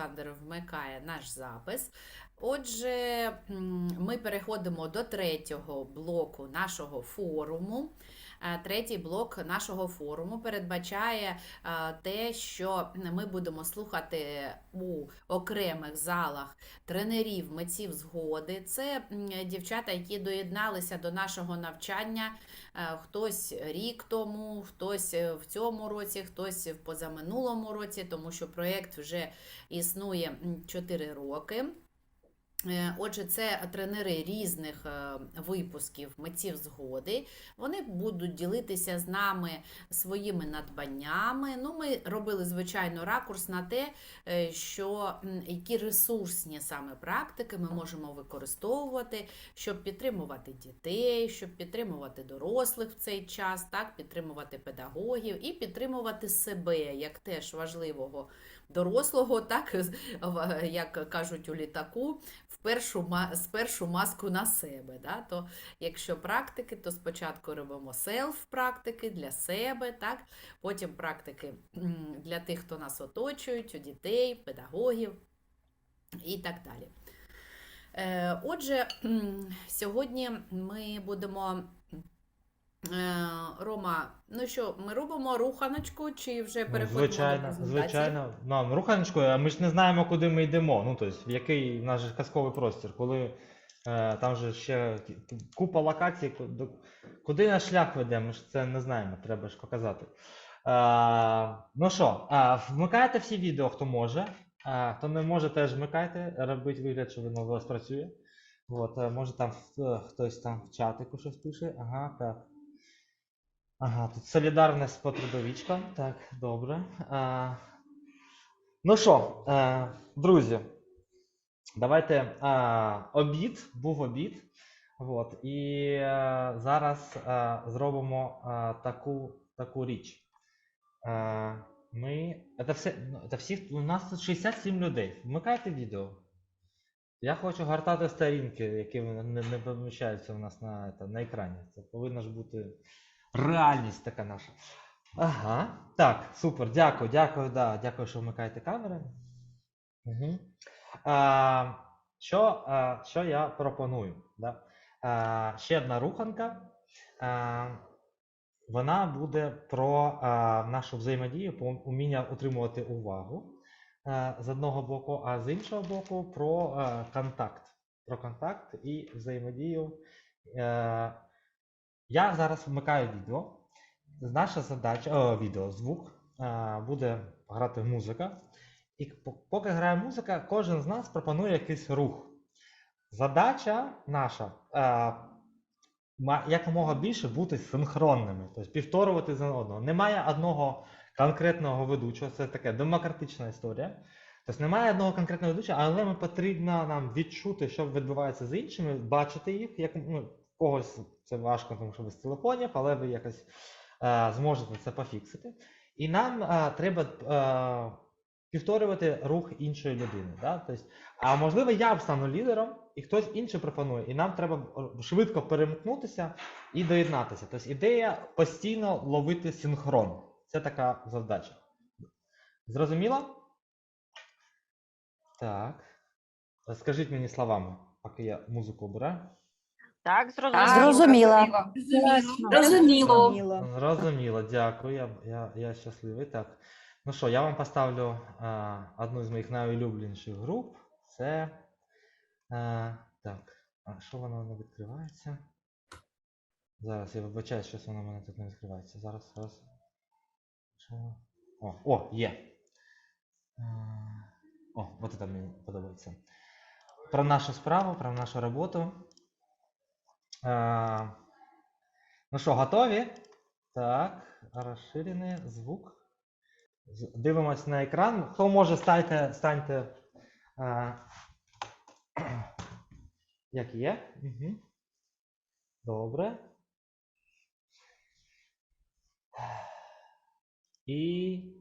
Олександр вмикає наш запис. Отже, ми переходимо до третього блоку нашого форуму. Е, Третій блок нашого форуму передбачає е, те, що ми будемо слухати у окремих залах тренерів, митців згоди. Це дівчата, які доєдналися до нашого навчання. е, Хтось рік тому, хтось в цьому році, хтось в позаминулому році, тому що проєкт вже існує 4 роки. Е, Отже, це тренери різних е, випусків митців згоди. Вони будуть ділитися з нами своїми надбаннями. Ну, ми робили, звичайно, ракурс на те, е, що які ресурсні саме практики ми можемо використовувати, щоб підтримувати дітей, щоб підтримувати дорослих в цей час, так, підтримувати педагогів і підтримувати себе як теж важливого дорослого, так, як кажуть у літаку, в першу, спершу маску на себе. Да? То якщо практики, то спочатку робимо селф-практики для себе, так? потім практики для тих, хто нас оточують, у дітей, педагогів і так далі. Е, Отже, сьогодні ми будемо. Е, Рома, ну що, ми робимо руханочку чи вже Ну, переходимо до звичайно, презентації? звичайно. Нам руханочкою, а ми ж не знаємо, куди ми йдемо. Ну, тобто, в який наш казковий простір, коли е, там же ще купа локацій, куди наш шлях веде, ми ж це не знаємо, треба ж показати. Е, ну що, е, вмикайте всі відео, хто може. Е, хто не може, теж вмикайте, робіть вигляд, що воно у вас працює. От, е, може там е, хтось там в чатику щось пише. Ага, так. Ага, тут солідарність по трудовичкам. Так, добре. А, ну що, е, друзі, давайте а, обід, був обід. От, і е, зараз е, зробимо е, таку, таку річ. Е, ми. Це, все, ну, це всі, у нас тут 67 людей. Вмикайте відео. Я хочу гортати сторінки, які не, не поміщаються у нас на, на екрані. Це повинно ж бути реальність така наша. Ага. Так, супер, дякую, дякую, да, дякую, що вмикаєте камери. Угу. А, що, а, що я пропоную? Да? А, ще одна руханка. А, вона буде про а, нашу взаємодію, про уміння утримувати увагу а, з одного боку, а з іншого боку, про а, контакт. Про контакт і взаємодію. Е, я зараз вмикаю відео. Наша задача, о, відео, звук, е, буде грати музика. І поки грає музика, кожен з нас пропонує якийсь рух. Задача наша е, якомога більше бути синхронними, тобто повторювати за одного. Немає одного конкретного ведучого, це така демократична історія. Тобто немає одного конкретного ведучого, але ми потрібно нам відчути, що відбувається з іншими, бачити їх, як ну, когось це важко, тому що ви з телефонів, але ви якось е, зможете це пофіксити. І нам е, треба е, повторювати рух іншої людини. Да? Тобто, а можливо, я стану лідером, і хтось інший пропонує, і нам треба е, швидко перемкнутися і доєднатися. Тобто ідея постійно ловити синхрон. Це така завдача. Зрозуміло? Так. Скажіть мені словами, поки я музику обираю. Так, Так, зрозуміло. зрозуміло. Зрозуміло. Зрозуміло, дякую. Я, я, я щасливий. Так. Ну що, я вам поставлю а, одну з моїх найулюбленіших груп. Це. А, так. А що воно не відкривається? Зараз я вибачаю, щось воно в мене тут не відкривається. Зараз, зараз. Що? О, о, є. А, О, от це мені подобається. Про нашу справу, про нашу роботу. А, Ну що, готові? Так, розширений звук. Дивимось на екран. Хто може станьте, станьте а, як є. Угу. Добре. І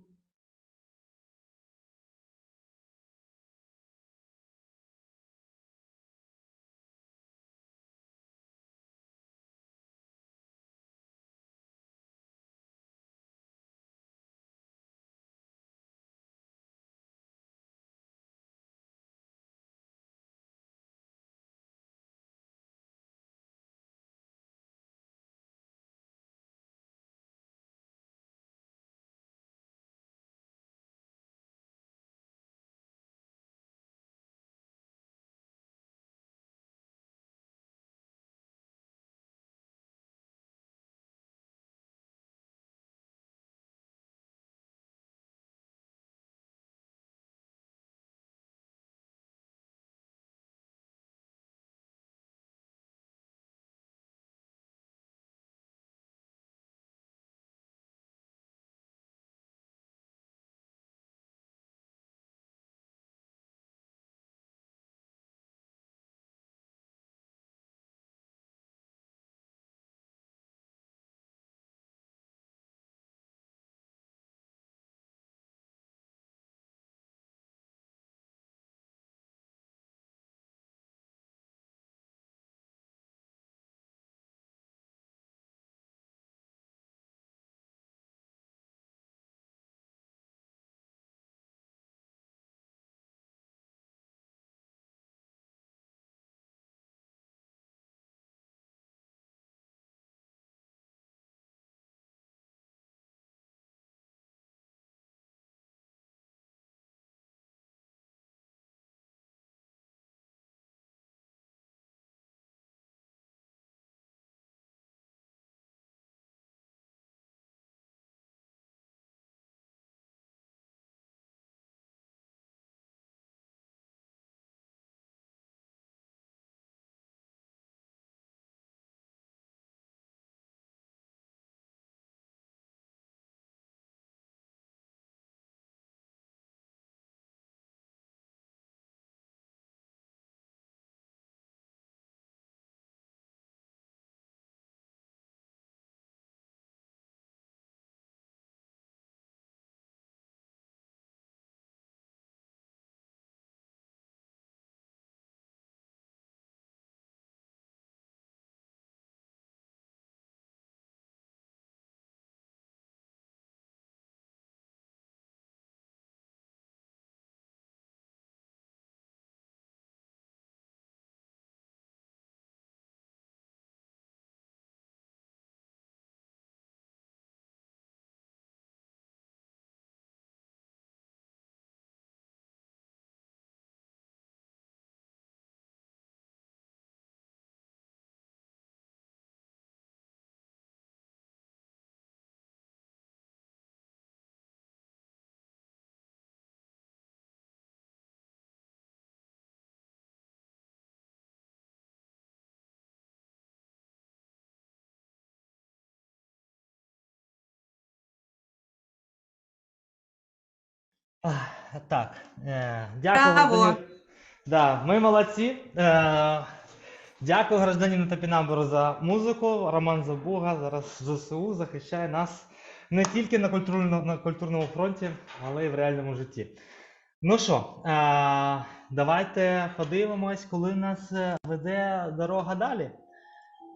Так, е, дякую. Браво! Да, ми молодці. Е, дякую гражданину Топінамбуру за музику. Роман Забуга зараз ЗСУ захищає нас не тільки на культурному, на культурному фронті, але й в реальному житті. Ну що, е, давайте подивимось, коли нас веде дорога далі.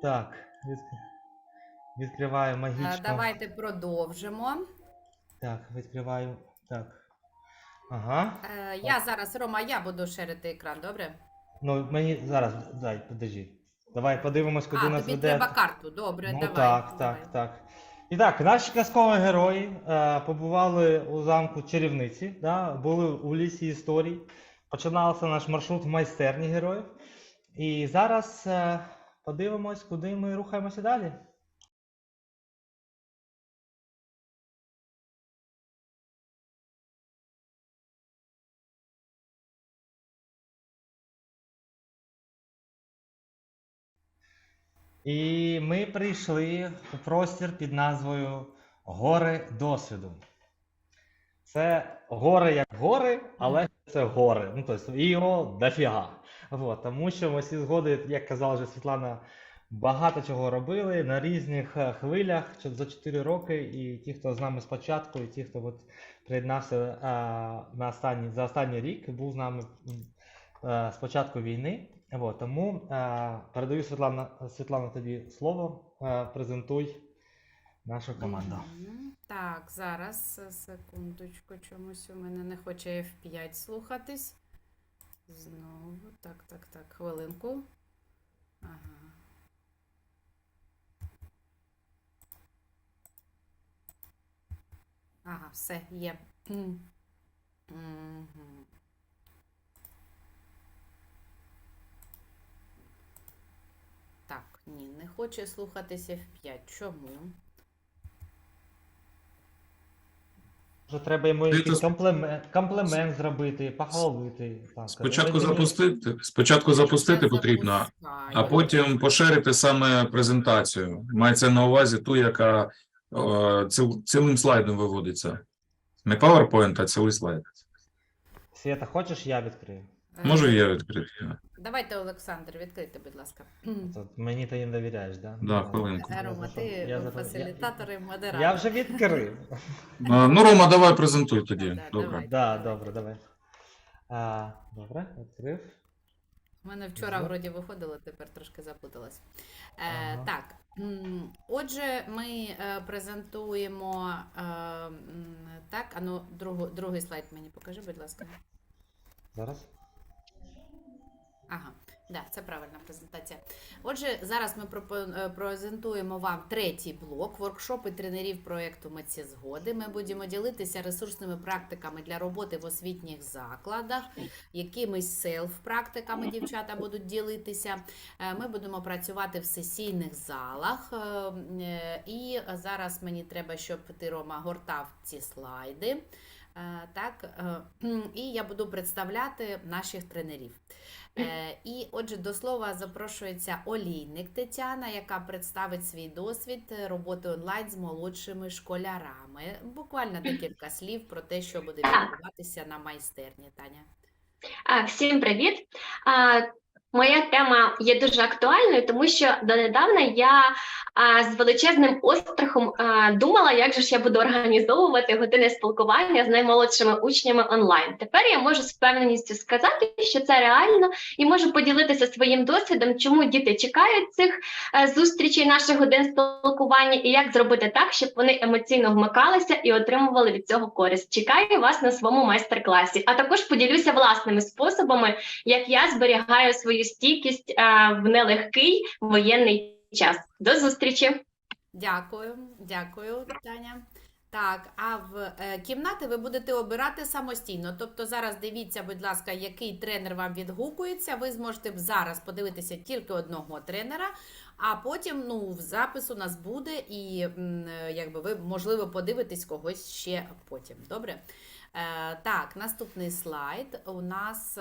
Так, відкриваю магічно. Давайте продовжимо. Так, відкриваю. Так. Ага. Е, Я зараз, Рома, я буду шерити екран, добре? Ну, мені зараз, дай, подожди. Давай подивимось, куди а, нас тобі веде. треба карту, добре, ну, давай. так, давай. так, так. І так, наші казкові герої е, побували у замку чарівниці, да, були у лісі історій. Починався наш маршрут в майстерні героїв. І зараз е, подивимось, куди ми рухаємося далі. І ми прийшли у простір під назвою Гори досвіду. Це гори як гори, але це гори. Ну, тобто, і його дофіга. Вот, тому що ми всі згоди, як казала вже Світлана, багато чого робили на різних е, хвилях за 4 роки. І ті, хто з нами спочатку, і ті, хто от приєднався е, на останній, за останній рік, був з нами м, е, з війни. Вот, тому е, передаю Світлана, Світлана тобі слово. Е, презентуй нашу команду. Так, зараз, е, секундочку, чомусь у мене не хоче F5 слухатись. Знову, так, так, так, хвилинку. Ага. Ага, все, є. Мгм. Так, ні, не хоче слухатись F5. Чому? Може, треба йому Ти якийсь комплемент, комплемент зробити, похвалити. Так, Спочатку сказати, запустити, спочатку запустити потрібно, а потім поширити саме презентацію. Мається на увазі ту, яка е, ціл- цілим слайдом виводиться. Не PowerPoint, а цілий слайд. Свята, хочеш, я відкрию? Е, Можу я відкрити. Давайте, Олександр, відкрийте, будь ласка. От мені ти їм довіряєш, да? Да, Ну, хвилинку. Рома, ти я за фасилітатор і модератор. я вже відкрив. Е, Ну, Рома, давай презентуй тоді. Да, Добре. давай. Да, добре, давай. А, добре, відкрив. У мене вчора вроді виходило, тепер трошки запуталась. Е, Ага. Так, м, отже, ми е, презентуємо е, м, так, а ну, другу, другий слайд мені покажи, будь ласка. Зараз. Ага, да, це правильна презентація. Отже, зараз ми е, презентуємо вам третій блок воркшопи тренерів проєкту Митці згоди. Ми будемо ділитися ресурсними практиками для роботи в освітніх закладах, якимись селф-практиками дівчата будуть ділитися. Е, Ми будемо працювати в сесійних залах. е, І зараз мені треба, щоб ти, Рома, гортав ці слайди. Е, Так, е, і я буду представляти наших тренерів. Е, І отже, до слова запрошується Олійник Тетяна, яка представить свій досвід роботи онлайн з молодшими школярами. Буквально декілька слів про те, що буде відбуватися на майстерні. Таня. Всім привіт! А, Моя тема є дуже актуальною, тому що донедавна я а, з величезним острахом а, думала, як же ж я буду організовувати години спілкування з наймолодшими учнями онлайн. Тепер я можу з впевненістю сказати, що це реально, і можу поділитися своїм досвідом, чому діти чекають цих е, зустрічей, наших годин спілкування, і як зробити так, щоб вони емоційно вмикалися і отримували від цього користь. Чекаю вас на своєму майстер-класі. А також поділюся власними способами, як я зберігаю свою стійкість в нелегкий воєнний час. До зустрічі! Дякую, дякую, Таня. Так, а в е, кімнати ви будете обирати самостійно. Тобто зараз дивіться, будь ласка, який тренер вам відгукується. Ви зможете зараз подивитися тільки одного тренера, а потім ну, в запис у нас буде, і е, якби ви, можливо, подивитесь когось ще потім. Добре? Е, так, наступний слайд у нас.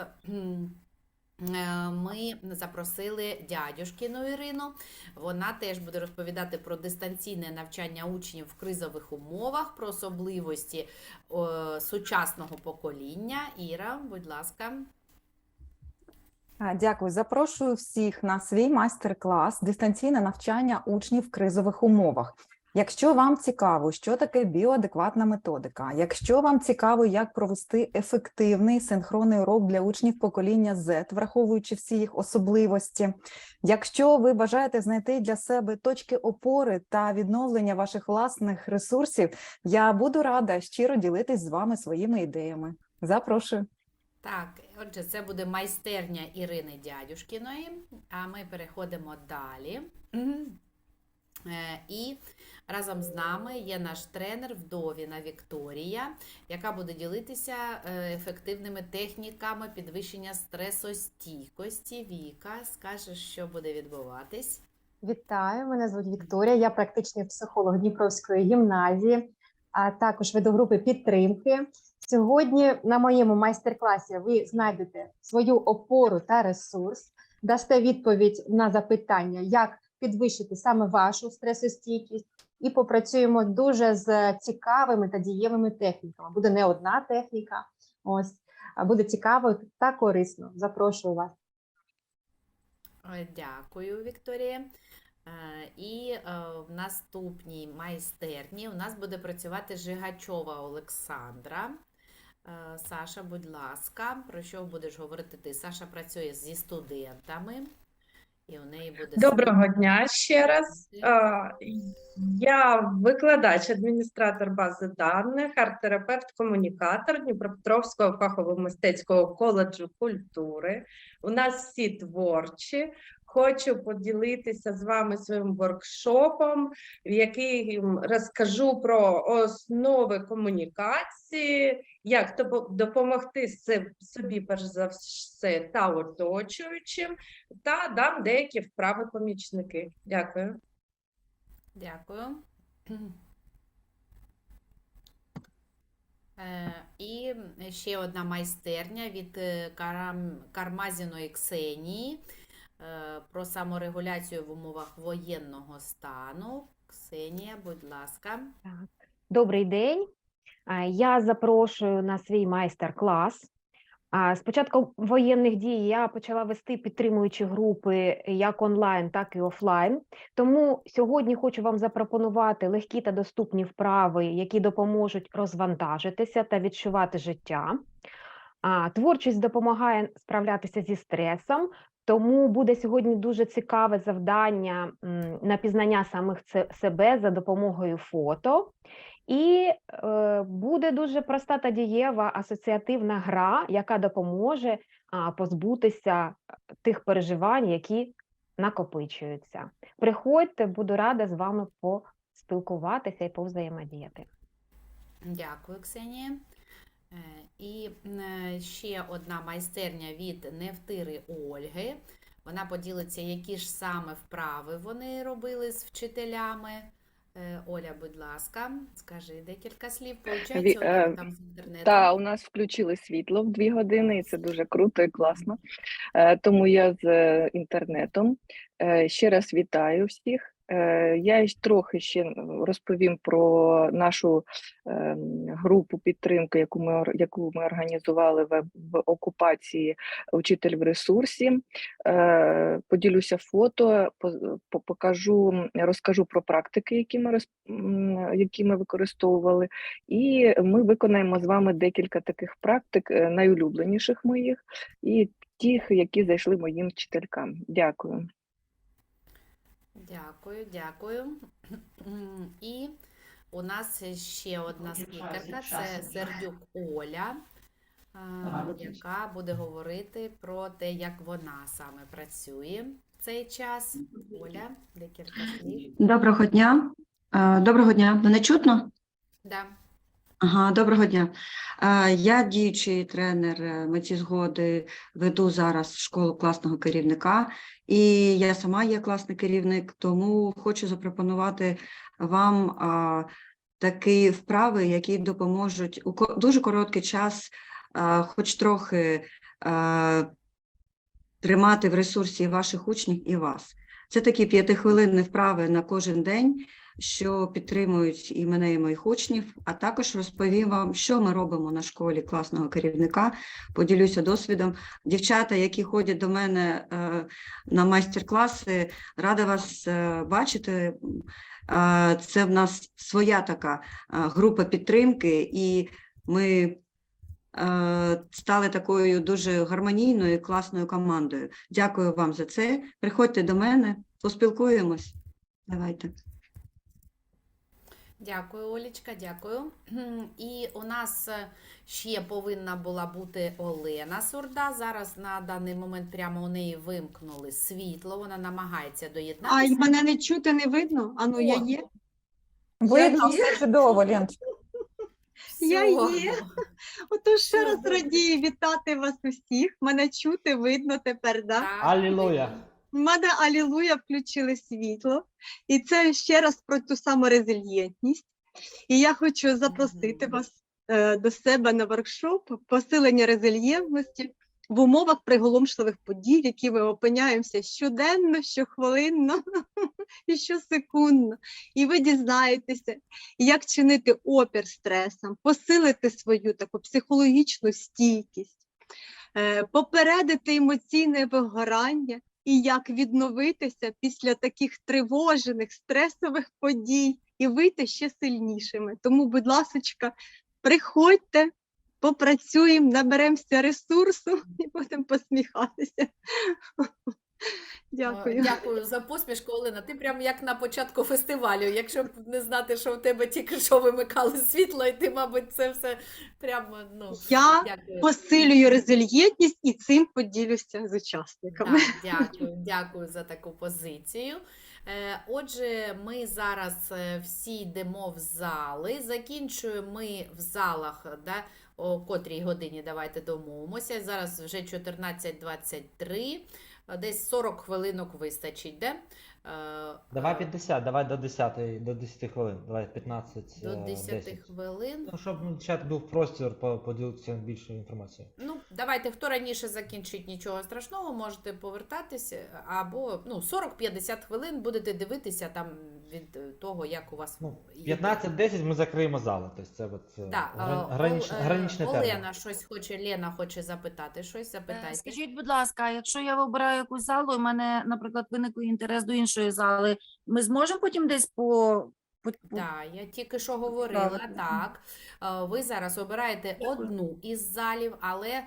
Е, ми запросили дядюшкину Ірину. Вона теж буде розповідати про дистанційне навчання учнів в кризових умовах, про особливості сучасного покоління. Іра, будь ласка. Дякую. Запрошую всіх на свій майстер-клас дистанційне навчання учнів в кризових умовах. Якщо вам цікаво, що таке біоадекватна методика, якщо вам цікаво, як провести ефективний синхронний урок для учнів покоління Z, враховуючи всі їх особливості, якщо ви бажаєте знайти для себе точки опори та відновлення ваших власних ресурсів, я буду рада щиро ділитись з вами своїми ідеями. Запрошую. Так, отже, це буде майстерня Ірини Дядюшкіної, а ми переходимо далі. Е, І разом з нами є наш тренер Вдовіна Вікторія, яка буде ділитися е, ефективними техніками підвищення стресостійкості. Віка, скажеш, що буде відбуватись? Вітаю, мене звуть Вікторія, я практичний психолог Дніпровської гімназії, а також веду групи підтримки. Сьогодні на моєму майстер-класі ви знайдете свою опору та ресурс, дасте відповідь на запитання, як підвищити саме вашу стресостійкість, і попрацюємо дуже з цікавими та дієвими техніками. Буде не одна техніка, ось буде цікаво та корисно. Запрошую вас. Е, Дякую, Вікторія. Е, І е, в наступній майстерні у нас буде працювати Жигачова Олександра. Саша, будь ласка, про що будеш говорити ти? Саша працює зі студентами, і у неї буде Доброго дня ще раз. Я викладач, адміністратор бази даних, арт-терапевт, комунікатор Дніпропетровського фахово-мистецького коледжу культури. У нас всі творчі. Хочу поділитися з вами своїм воркшопом, в яким розкажу про основи комунікації, як допомогти собі, перш за все, та оточуючим, та дам деякі вправи помічники. Дякую. Дякую. Е, І ще одна майстерня від е, Кармазіної Ксенії про саморегуляцію в умовах воєнного стану. Ксенія, будь ласка. Добрий день. Я запрошую на свій майстер-клас. З початку воєнних дій я почала вести підтримуючі групи як онлайн, так і офлайн. Тому сьогодні хочу вам запропонувати легкі та доступні вправи, які допоможуть розвантажитися та відчувати життя. Творчість допомагає справлятися зі стресом, тому буде сьогодні дуже цікаве завдання на пізнання самих себе за допомогою фото. І е, буде дуже проста та дієва асоціативна гра, яка допоможе позбутися тих переживань, які накопичуються. Приходьте, буду рада з вами поспілкуватися і повзаємодіяти. Дякую, Ксенія. Е, І е, ще одна майстерня від Невтири Ольги. Вона поділиться, які ж саме вправи вони робили з вчителями. Е, Оля, будь ласка, скажи декілька слів. Тебе там з інтернетом? Та, у нас включили світло в дві години, і це дуже круто і класно. Тому я з інтернетом. Ще раз вітаю всіх. Е, Я трохи ще розповім про нашу ем, групу підтримки, яку ми яку ми організували в, в окупації Учитель в ресурсі. Е, Поділюся фото, по- по- покажу, розкажу про практики, які ми які ми використовували. І ми виконаємо з вами декілька таких практик, е, найулюбленіших моїх, і тих, які зайшли моїм вчителькам. Дякую. Дякую, дякую. І у нас ще одна спікерка, це Сердюк Оля, яка буде говорити про те, як вона саме працює в цей час. Оля, декілька слів. Доброго дня. Е, Доброго дня. Мене чутно? Да. Ага, доброго дня. Е, Я діючий тренер е, «Митці згоди, веду зараз школу класного керівника, і я сама є класний керівник, тому хочу запропонувати вам такі вправи, які допоможуть у дуже короткий час, хоч трохи тримати в ресурсі ваших учнів і вас. Це такі п'ятихвилинні вправи на кожен день, що підтримують і мене, і моїх учнів. А також розповім вам, що ми робимо на школі класного керівника. Поділюся досвідом. Дівчата, які ходять до мене е, на майстер-класи, рада вас е, бачити. Е, Це в нас своя така група підтримки, і ми стали такою дуже гармонійною і класною командою. Дякую вам за це. Приходьте до мене, поспілкуємось. Давайте. Дякую, Олічка, дякую. І у нас е, ще повинна була бути Олена Сурда. Зараз на даний момент прямо у неї вимкнули світло. Вона намагається доєднатися. Ай, мене не чути, не видно. Ану, я є. Видно, все чудово, Леночка. Я є. Отож, ще раз радію вітати вас усіх. Мене чути, видно тепер, да? Так, Алілуя! В мене алілуя включили світло. І це ще раз про ту саму резильєнтність. І я хочу запросити вас е, до себе на воркшоп посилення резильєнтності в умовах приголомшливих подій, в які ми опиняємося щоденно, щохвилинно і щосекундно. І ви дізнаєтеся, як чинити опір стресам, посилити свою таку психологічну стійкість, е, попередити емоційне вигорання і як відновитися після таких тривожених, стресових подій і вийти ще сильнішими. Тому, будь ласочка, приходьте, попрацюємо, наберемося ресурсу і будемо посміхатися. Дякую. Е, Дякую за посмішку, Олена. Ти прям як на початку фестивалю. Якщо б не знати, що в тебе тільки що вимикали світло, і ти, мабуть, це все прямо ну Я дякую. посилюю резильєнтність і цим поділюся з учасниками. Так, дякую, дякую за таку позицію. Е, Отже, ми зараз е, всі йдемо в зали. Закінчуємо ми в залах, да, о котрій годині давайте домовимося. Зараз вже 14.23, е, десь 40 хвилинок вистачить, де? Е, Давай 50, давай до 10, до 10 хвилин, давай 15, До е, 10 10. хвилин. Ну, щоб чат був простір по- поділитися більшою інформацією. Ну, давайте, хто раніше закінчить нічого страшного, можете повертатися, або ну, 40-50 хвилин будете дивитися там від е, того, як у вас Ну, йде. 15-10 ми закриємо зали. Тобто це от, е, Да, гран- е, гранич, Ол- е, граничний термін. Олена щось хоче, Лена хоче запитати, щось Е, запитайте. Скажіть, будь ласка, якщо я вибираю якусь залу, і в мене, наприклад, виникли інтерес до іншої зали, ми зможемо потім десь по- Так, я тільки що говорила, так. Е, Ви зараз обираєте одну із залів, але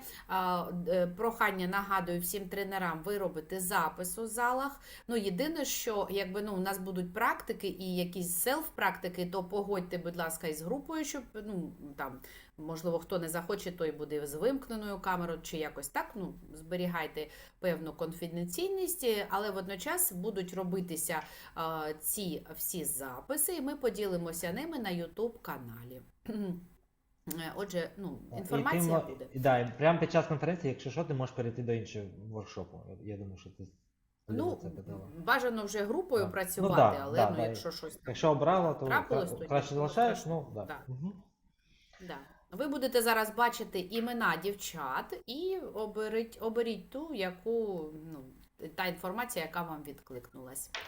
е, прохання нагадую всім тренерам, ви робите запис у залах. Ну, єдине, що якби ну, у нас будуть практики і якісь селф-практики, то погодьте, будь ласка, із групою, щоб ну, там, можливо, хто не захоче, той буде з вимкненою камерою чи якось так. Ну, зберігайте певну конфіденційність, але водночас будуть робитися е, ці всі записи, ми поділимося ними на YouTube каналі. Е, Отже, ну, інформація ти, буде. Да, прямо під час конференції, якщо що, ти можеш перейти до іншого воркшопу. Я, думаю, що ти Ну, це бажано вже групою Так. працювати, Ну, да, але да, ну, да. якщо щось там Якщо обрала, то трапилось, то краще залишаєш, ну, да. Да. Мгм. Да. Ви будете зараз бачити імена дівчат і оберіть, оберіть ту, яку ну, та інформація, яка вам відкликнулась.